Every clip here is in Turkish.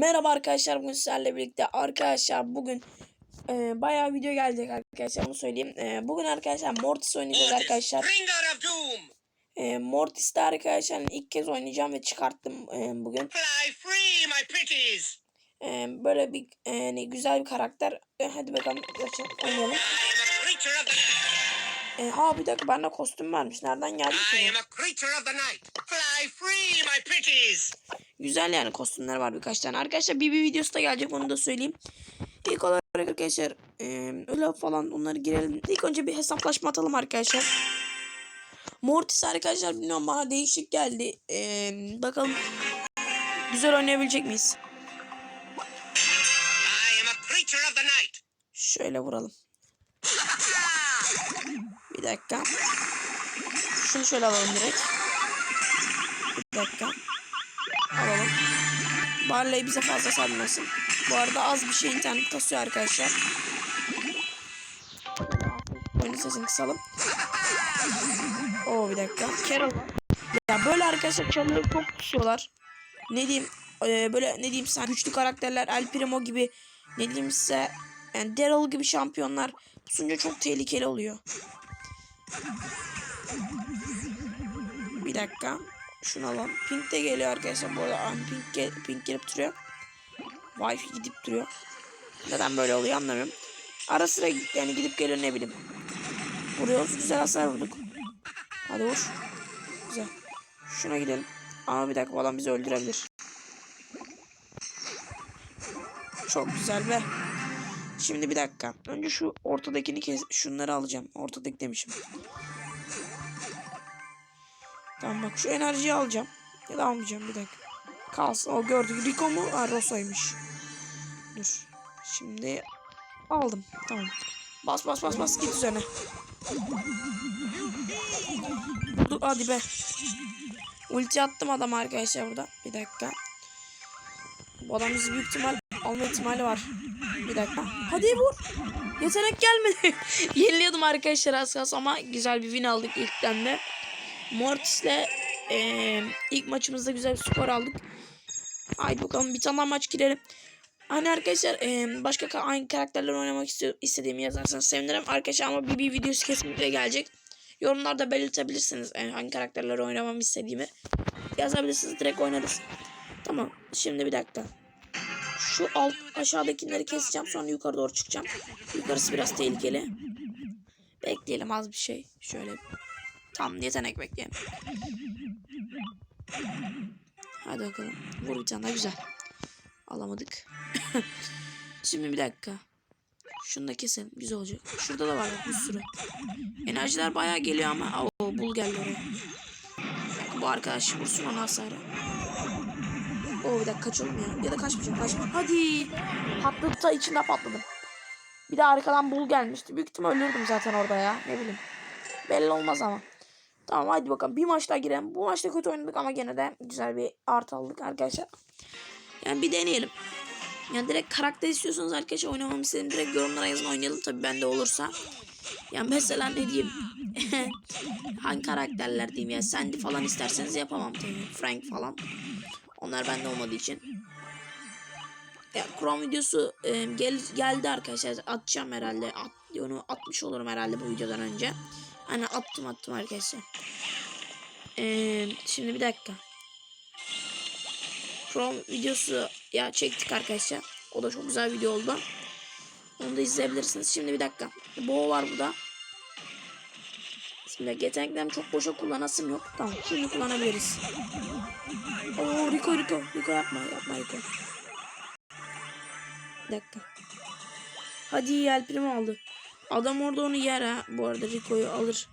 Merhaba arkadaşlar bugün sizlerle birlikte arkadaşlar bugün e, bayağı video gelecek arkadaşlar onu söyleyeyim. E, bugün arkadaşlar Mortis oynayacağız arkadaşlar. E, Mortis'te arkadaşlar ilk kez oynayacağım ve çıkarttım e, bugün. E, böyle bir e, hani güzel bir karakter. E, hadi bakalım oynayalım. E, ha bir dakika bende kostüm varmış. Nereden geldi ki? Güzel yani kostümler var birkaç tane. Arkadaşlar bir, bir videosu da gelecek onu da söyleyeyim. İlk olarak arkadaşlar öyle falan onları girelim. İlk önce bir hesaplaşma atalım arkadaşlar. Mortis arkadaşlar bilmiyorum bana değişik geldi. E, bakalım güzel oynayabilecek miyiz? Şöyle vuralım. Bir dakika. Şunu şöyle alalım direkt. Bir dakika. Alalım. Barley bize fazla sarmasın. Bu arada az bir şey internet kasıyor arkadaşlar. Oyunun sesini kısalım. Oo bir dakika. Carol. Ya böyle arkadaşlar çalıları çok tutuyorlar. Ne diyeyim e, böyle ne diyeyim sen güçlü karakterler El Primo gibi ne diyeyim size yani Daryl gibi şampiyonlar sunca çok tehlikeli oluyor. Bir dakika. Şunu alalım. Pink de geliyor arkadaşlar. Bu arada Am- Pink, gel Pink gelip duruyor. Wi-Fi gidip duruyor. Neden böyle oluyor anlamıyorum. Ara sıra yani gidip geliyor ne bileyim. Vuruyoruz. Güzel hasar vurduk. Hadi vur. Güzel. Şuna gidelim. Ama bir dakika bu bizi öldürebilir. Çok güzel be. Şimdi bir dakika. Önce şu ortadakini kes. Şunları alacağım. Ortadaki demişim. Tamam bak şu enerjiyi alacağım. Ya da almayacağım bir dakika. Kalsın. O gördük. Rico mu? Ha Roso'ymuş. Dur. Şimdi aldım. Tamam. Bas bas bas bas git üzerine. Dur hadi be. Ulti attım adam arkadaşlar burada. Bir dakika. Bu adam bizi büyük ihtimal alma ihtimali var. Bir dakika. Hadi vur. Yetenek gelmedi. Yeniliyordum arkadaşlar az kalsın ama güzel bir win aldık ilkten de. Mortis'le eee, ilk maçımızda güzel bir skor aldık. Haydi bakalım bir tane maç girelim. Hani arkadaşlar eee, başka ka- aynı karakterler oynamak istediğimi yazarsanız sevinirim. Arkadaşlar ama bir, bir videosu kesinlikle gelecek. Yorumlarda belirtebilirsiniz eee, hangi karakterleri oynamamı istediğimi. Yazabilirsiniz direkt oynarız. Tamam şimdi bir dakika. Şu alt aşağıdakileri keseceğim sonra yukarı doğru çıkacağım. Yukarısı biraz tehlikeli. Bekleyelim az bir şey. Şöyle tam yetenek bekleyelim. Hadi bakalım. Vur bir güzel. Alamadık. Şimdi bir dakika. Şunu da keselim. Güzel olacak. Şurada da var bir sürü. Enerjiler bayağı geliyor ama. Oo, bul geldi oraya. Bu arkadaş vursun ona hasarı. Oo bir dakika kaçalım ya. Ya da kaçmayacağım kaçmayacağım. Hadi. Patladı da içinde patladım. Bir de arkadan bul gelmişti. Büyük ihtimal ölürdüm zaten orada ya. Ne bileyim. Belli olmaz ama. Tamam hadi bakalım. Bir maç daha girelim. Bu maçta kötü oynadık ama gene de güzel bir artı aldık arkadaşlar. Yani bir deneyelim. Yani direkt karakter istiyorsanız arkadaşlar oynamamı istedim. Direkt yorumlara yazın oynayalım. Tabii bende olursa. Ya mesela ne diyeyim. Hangi karakterler diyeyim ya. Sandy falan isterseniz yapamam tabii. Frank falan. Onlar bende olmadığı için. Ya Chrome videosu e, gel, geldi arkadaşlar. Atacağım herhalde. At, onu atmış olurum herhalde bu videodan önce. Hani attım attım arkadaşlar. Ee, şimdi bir dakika. Chrome videosu ya çektik arkadaşlar. O da çok güzel video oldu. Onu da izleyebilirsiniz. Şimdi bir dakika. Bo var burada. Şimdi yeteneklerimi çok boşa kullanasım yok. Tamam şimdi kullanabiliriz. Oo Rico Rico. Rico yapma yapma Rico. Bir dakika. Hadi El Primo aldı. Adam orada onu yer ha. Bu arada Rico'yu alır.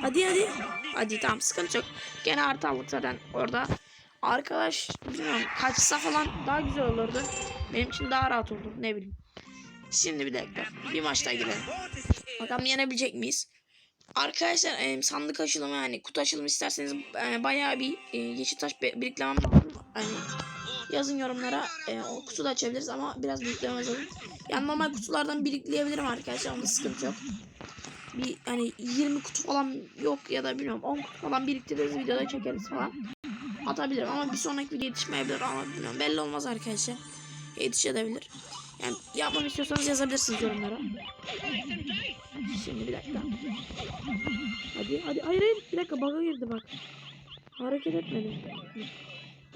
Hadi hadi. Hadi tamam sıkıntı yok. Gene artı aldık zaten orada. Arkadaş bilmiyorum kaçsa falan daha güzel olurdu. Benim için daha rahat oldu ne bileyim. Şimdi bir dakika. Bir maç daha girelim. Bakalım yenebilecek miyiz? Arkadaşlar e, sandık açılımı yani kutu açılımı isterseniz e, bayağı bir e, yeşil taş biriklemem lazım. Hani yazın yorumlara e, o kutu da açabiliriz ama biraz biriklememiz lazım. Yani normal kutulardan birikleyebilirim arkadaşlar onda sıkıntı yok. Bir hani 20 kutu falan yok ya da bilmiyorum 10 kutu falan biriktiririz videoda çekeriz falan. atabilirim ama bir sonraki video yetişmeyebilir ama bilmiyorum belli olmaz arkadaşlar. Yetişebilir. Yani yapmamı istiyorsanız yazabilirsiniz yorumlara. Şimdi bir dakika. Hadi hadi hayır hayır bir dakika bug'a girdi bak. Hareket etmedi.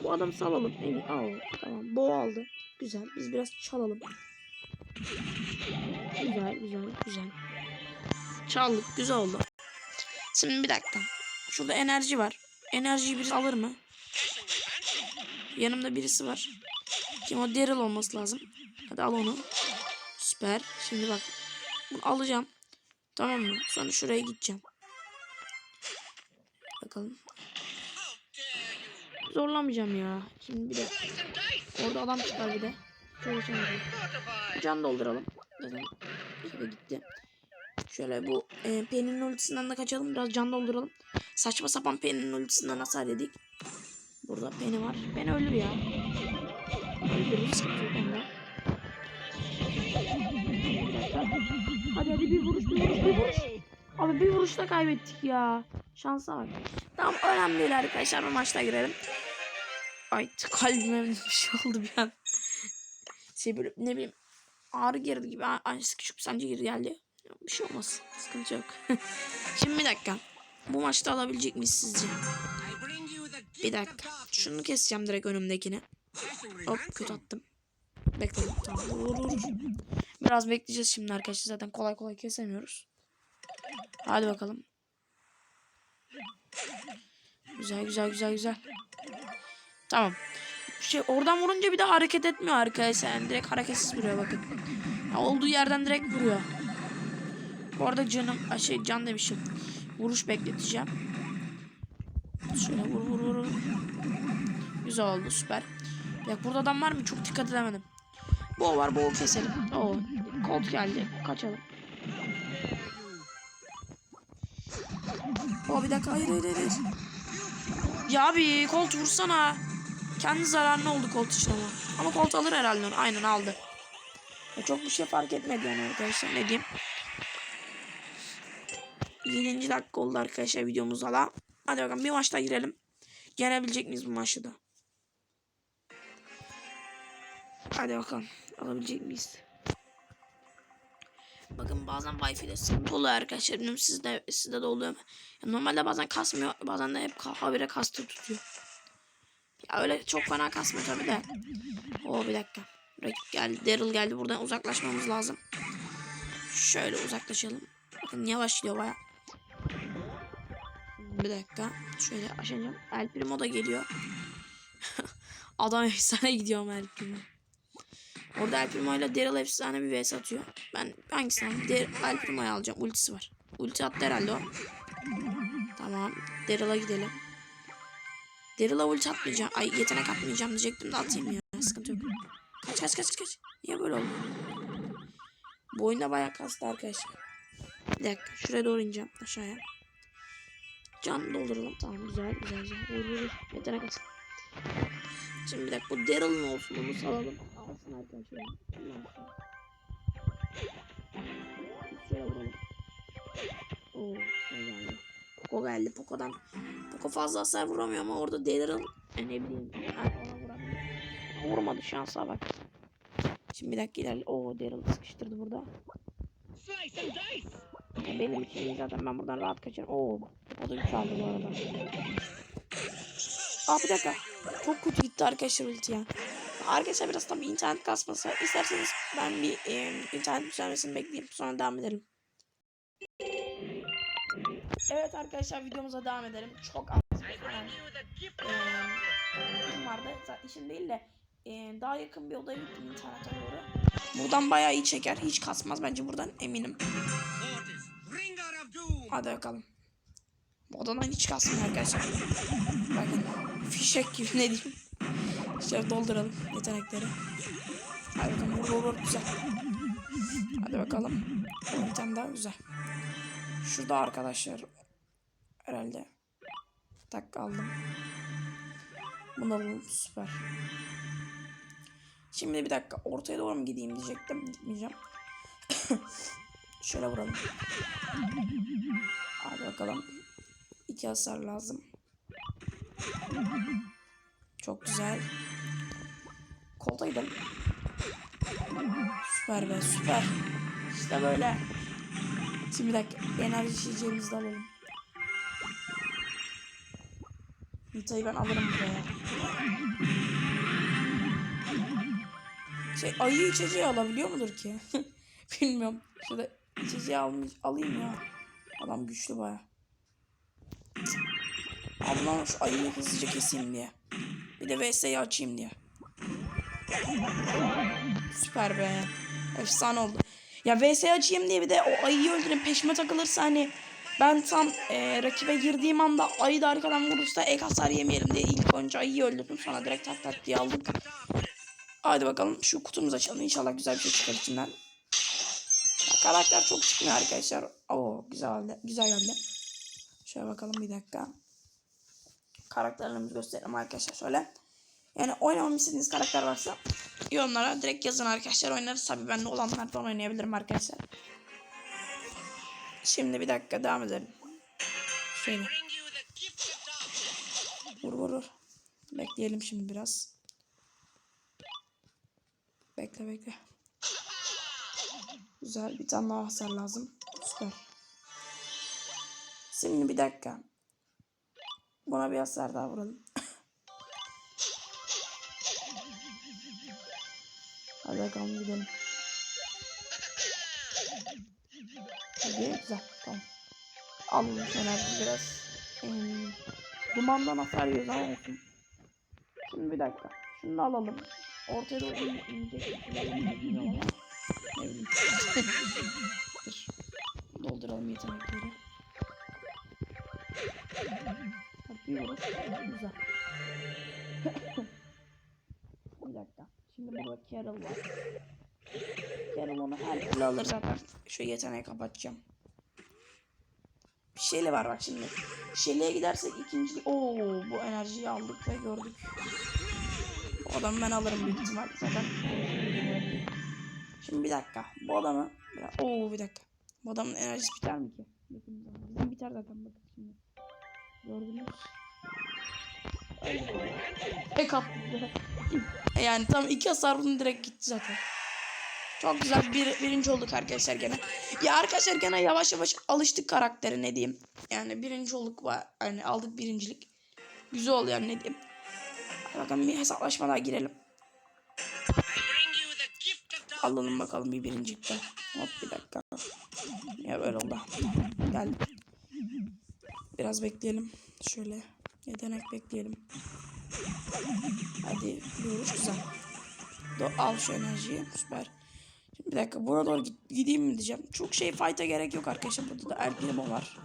Bu adamı salalım. En iyi. Al. Tamam. Bo aldı. Güzel. Biz biraz çalalım. Güzel güzel güzel. Çaldık. Güzel oldu. Şimdi bir dakika. Şurada enerji var. Enerjiyi birisi alır mı? Yanımda birisi var. Kim o? Daryl olması lazım. Hadi al onu. Süper. Şimdi bak. Bunu alacağım. Tamam mı? Sonra şuraya gideceğim. Bakalım. Zorlamayacağım ya. Şimdi bir de orada adam çıkar bir de. Can dolduralım. Zaten gitti. Şöyle bu e, Penny'nin ultisinden de kaçalım. Biraz can dolduralım. Saçma sapan Penny'nin ultisinden hasar yedik. Burada Penny var. Penny ölür ya. Öldürür. Sıkıntı yok onda. Bir dakika. Hadi hadi bir vuruş bir vuruş bir vuruş. Abi bir vuruşta kaybettik ya. Şansa bak. Tamam önemli değil arkadaşlar. Bu maçta girelim. Ay kalbime bir şey oldu bir an. Şey böyle ne bileyim ağrı girdi gibi. a- Aynısı küçük sancı girdi geldi. Bir şey olmaz. Sıkıntı yok. Şimdi bir dakika. Bu maçta alabilecek miyiz sizce? Bir dakika. Şunu keseceğim direkt önümdekini. Hop kötü attım. Bekledim. Tamam. Biraz bekleyeceğiz şimdi arkadaşlar. Zaten kolay kolay kesemiyoruz. Hadi bakalım. Güzel güzel güzel güzel. Tamam. Şey oradan vurunca bir de hareket etmiyor arkadaşlar. Yani direkt hareketsiz vuruyor bakın. Ya olduğu yerden direkt vuruyor. Bu arada canım şey can demişim. Vuruş bekleteceğim. Şöyle vur vur vur. Güzel oldu süper. Ya burada adam var mı? Çok dikkat edemedim. Bo var bo keselim. Oo. Colt geldi. Kaçalım. O bir dakika hayır hayır hayır. Ya abi Colt vursana. Kendi zararına oldu Colt için ama. Ama Colt alır herhalde onu. Aynen aldı. Ya çok bir şey fark etmedi yani arkadaşlar. Ne diyeyim. 7. dakika oldu arkadaşlar videomuzda da. Hadi bakalım bir maçta girelim. Yenebilecek miyiz bu maçta da? Hadi bakalım. Alabilecek miyiz? Bakın bazen Wi-Fi'de sıkıntı oluyor arkadaşlar. Bilmiyorum sizde, sizde de oluyor mu? Ya normalde bazen kasmıyor. Bazen de hep habire kastı tutuyor. Ya öyle çok fena kasmıyor tabii de. Oo bir dakika. Rakip geldi. Daryl geldi. Buradan uzaklaşmamız lazım. Şöyle uzaklaşalım. Bakın yavaşlıyor baya. Bir dakika. Şöyle aşacağım. El Primo da geliyor. Adam efsane gidiyor ama El Primo. Orada El Primo ile Daryl efsane bir vs atıyor. Ben hangisini? Der- El Primo'yu alacağım. Ultisi var. Ulti attı herhalde o. Tamam. Daryl'a gidelim. Daryl'a ulti atmayacağım. Ay yetenek atmayacağım diyecektim de atayım ya. Sıkıntı yok. Kaç kaç kaç kaç. Niye böyle oldu? Bu oyunda bayağı kastı arkadaşlar. Bir dakika. Şuraya doğru ineceğim. Aşağıya. Can dolduralım. Tamam güzel güzel güzel. Yetenek at. Şimdi bir dakika. Bu Daryl'ın olsun. Bunu salalım. Alsın arkadaşlar. Şöyle vuralım. Oo, ne geldi? Poco geldi. Poco'dan. Poco fazla hasar vuramıyor ama orada Daryl e, ne bileyim. Vurmadı şansa bak. Şimdi bir dakika ilerle. Oo Daryl sıkıştırdı burada. Benim için zaten ben buradan rahat kaçarım. Oo o da güç aldı bu arada. Aa bir dakika. Çok kötü gitti arkadaşlar ulti ya. Arkadaşlar biraz tabii internet kasması. İsterseniz ben bir e, internet düzelmesini bekleyeyim. Sonra devam edelim. Evet arkadaşlar videomuza devam edelim. Çok az bir işim vardı. Zaten işim değil de eee, daha yakın bir odaya gittim internete doğru. Buradan bayağı iyi çeker. Hiç kasmaz bence buradan eminim. Hadi bakalım. Bu odadan hiç kasmıyor arkadaşlar. Bakın fişek gibi ne diyeyim. Şöyle dolduralım yetenekleri. Hadi bakalım vur vur vur güzel. Hadi bakalım. Bir tane daha güzel. Şurada arkadaşlar. Herhalde. Tak aldım. Bunu alalım süper. Şimdi bir dakika ortaya doğru mu gideyim diyecektim. Gitmeyeceğim. Şöyle vuralım. Hadi bakalım. İki hasar lazım. Çok güzel. Kolta gidelim. Süper be süper. İşte böyle. Şimdi bir dakika enerji içeceğimizi alalım. Nita'yı ben alırım buraya. Şey ayı içeceği alabiliyor mudur ki? Bilmiyorum. Şurada içeceği almış, alayım ya. Adam güçlü baya. Ablam şu ayıyı hızlıca keseyim diye. Bir de VS'yi açayım diye. Süper be. Efsane oldu. Ya VS açayım diye bir de o ayıyı öldürün peşime takılırsa hani ben tam e, rakibe girdiğim anda ayı da arkadan vurursa ek hasar yemeyelim diye ilk önce ayıyı öldürdüm sonra direkt tak tak diye aldık. Hadi bakalım şu kutumuzu açalım inşallah güzel bir şey çıkar içinden. Ya, karakter çok çıkmıyor arkadaşlar. Oo güzel güzel geldi. Şöyle bakalım bir dakika. Karakterlerimizi gösterelim arkadaşlar şöyle. Yani oynamamı istediğiniz karakter varsa yorumlara direkt yazın arkadaşlar oynarız. Tabi bende olanlardan oynayabilirim arkadaşlar. Şimdi bir dakika devam edelim. Şöyle vur vur vur. Bekleyelim şimdi biraz. Bekle bekle. Güzel bir tane daha hasar lazım. Süper. Şimdi bir dakika. Buna bir hasar daha vuralım. Hadi bakalım gidelim. Hadi güzel tamam. Alalım enerji biraz. Em, dumandan hasar yiyoruz ama olsun. Şimdi bir dakika. Şunu da alalım. Ortaya doğru in- inecek. Ne bileyim. Dur. Dolduralım yetenekleri. Güzel. bir dakika. Şimdi burada Carol var. Carol onu her türlü alır zaten. Şu yeteneği kapatacağım. Bir şeyle var bak şimdi. Şeliğe gidersek ikinci... Oo bu enerjiyi aldık ve gördük. Bu adamı ben alırım büyük ihtimal zaten. Şimdi bir dakika. Bu adamı... Oo bir dakika. Bu adamın enerjisi biter mi ki? Bizim biter zaten bakın şimdi. Gördünüz. Tek. Yani tam iki hasar bunun direkt gitti zaten. Çok güzel bir, birinci olduk arkadaşlar gene. Ya arkadaşlar gene yavaş yavaş alıştık karaktere ne diyeyim. Yani birinci olduk var. Yani aldık birincilik. Güzel oldu yani ne diyeyim. Bakalım bir hesaplaşma daha girelim. Alalım bakalım bir birincilikte. Hop bir dakika. Ya böyle oldu. Gel. Biraz bekleyelim. Şöyle yetenek bekleyelim. Hadi vuruş güzel. Do al şu enerjiyi. Süper. Şimdi bir dakika buna doğru gideyim mi diyeceğim. Çok şey fight'a gerek yok arkadaşlar. Burada da El Primo var.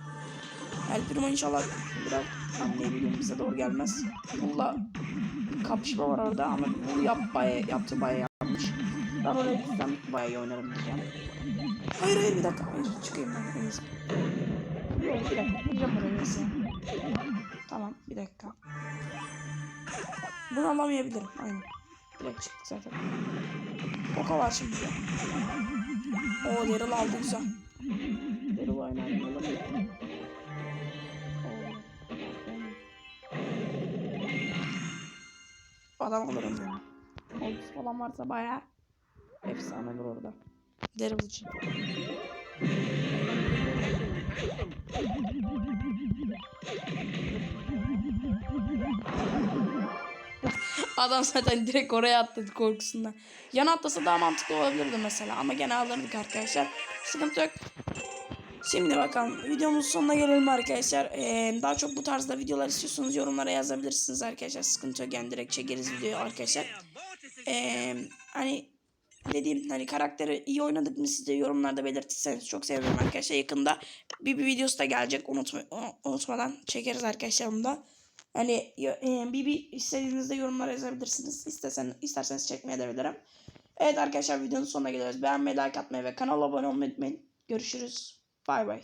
El Primo inşallah biraz anlayabileyim bize doğru gelmez. Bununla kapışma var orada ama bu yap baya, yaptı baya yanlış. Ben oraya gitsem bayağı iyi oynarım diyeceğim. Hayır hayır bir dakika. Hayır çıkayım ben. Yok bir dakika. Gireceğim oraya neyse. Tamam bir dakika. Bunu alamayabilirim. Aynen. Direkt çıktık zaten. Oka var şimdi. O Daryl aldı güzel. Daryl aynen alamıyor. Adam alırım ya. Oldusu falan varsa bayağı efsane olur orada. Daryl için. Adam zaten direkt oraya atladı korkusundan. Yan atlasa daha mantıklı olabilirdi mesela ama gene alırdık arkadaşlar. Sıkıntı yok. Şimdi bakalım videomuzun sonuna gelelim arkadaşlar. Ee, daha çok bu tarzda videolar istiyorsanız yorumlara yazabilirsiniz arkadaşlar. Sıkıntı yok yani direkt çekeriz videoyu arkadaşlar. Ee, hani dediğim hani karakteri iyi oynadık mı siz de yorumlarda belirtirseniz çok sevinirim arkadaşlar. Yakında bir, bir videosu da gelecek unutma, unutmadan çekeriz arkadaşlar bunu da. Hani e, bir, bir istediğinizde yorumlara yazabilirsiniz. İstesen, isterseniz çekmeye de bilirim. Evet arkadaşlar videonun sonuna geliyoruz. Beğenmeyi, like atmayı ve kanala abone olmayı unutmayın. Görüşürüz. Bay bay.